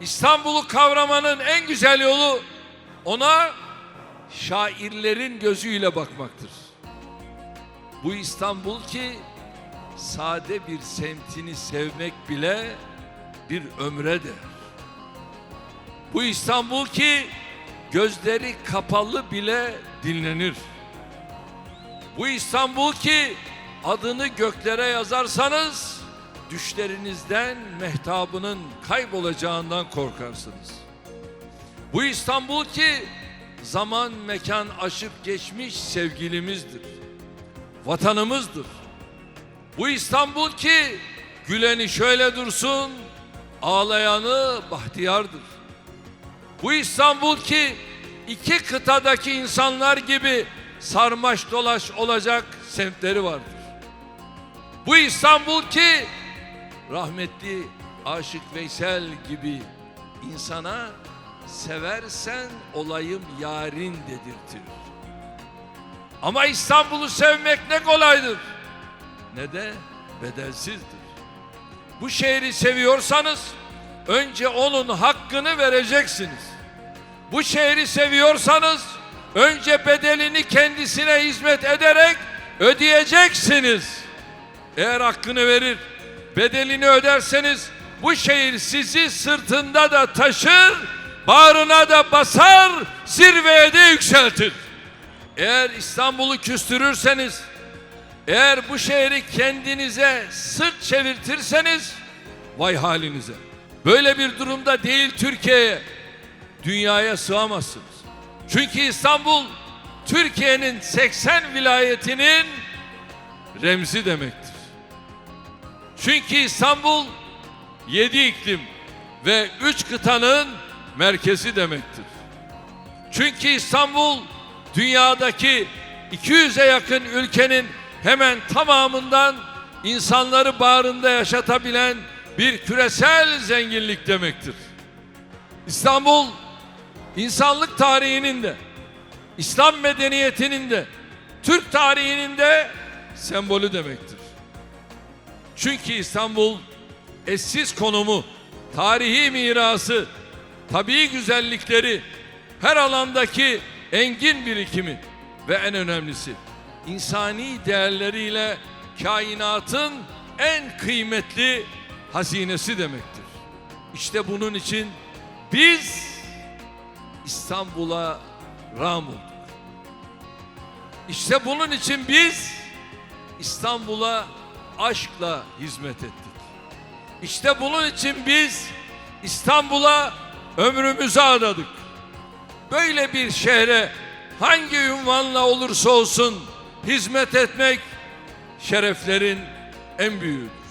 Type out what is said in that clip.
İstanbul'u kavramanın en güzel yolu ona şairlerin gözüyle bakmaktır. Bu İstanbul ki sade bir semtini sevmek bile bir ömre değer. Bu İstanbul ki gözleri kapalı bile dinlenir. Bu İstanbul ki adını göklere yazarsanız düşlerinizden mehtabının kaybolacağından korkarsınız. Bu İstanbul ki zaman mekan aşıp geçmiş sevgilimizdir. Vatanımızdır. Bu İstanbul ki güleni şöyle dursun, ağlayanı bahtiyardır. Bu İstanbul ki iki kıtadaki insanlar gibi sarmaş dolaş olacak semtleri vardır. Bu İstanbul ki rahmetli Aşık Veysel gibi insana seversen olayım yarin dedirtir. Ama İstanbul'u sevmek ne kolaydır ne de bedelsizdir. Bu şehri seviyorsanız önce onun hakkını vereceksiniz. Bu şehri seviyorsanız önce bedelini kendisine hizmet ederek ödeyeceksiniz. Eğer hakkını verir, bedelini öderseniz bu şehir sizi sırtında da taşır, bağrına da basar, zirveye de yükseltir. Eğer İstanbul'u küstürürseniz, eğer bu şehri kendinize sırt çevirtirseniz vay halinize. Böyle bir durumda değil Türkiye'ye, dünyaya sığamazsınız. Çünkü İstanbul Türkiye'nin 80 vilayetinin remzi demektir. Çünkü İstanbul 7 iklim ve 3 kıtanın merkezi demektir. Çünkü İstanbul dünyadaki 200'e yakın ülkenin hemen tamamından insanları bağrında yaşatabilen bir küresel zenginlik demektir. İstanbul insanlık tarihinin de İslam medeniyetinin de Türk tarihinin de sembolü demektir. Çünkü İstanbul eşsiz konumu, tarihi mirası, tabii güzellikleri, her alandaki engin birikimi ve en önemlisi insani değerleriyle kainatın en kıymetli hazinesi demektir. İşte bunun için biz İstanbul'a ram olduk. İşte bunun için biz İstanbul'a aşkla hizmet ettik. İşte bunun için biz İstanbul'a ömrümüzü adadık. Böyle bir şehre hangi ünvanla olursa olsun hizmet etmek şereflerin en büyüğüdür.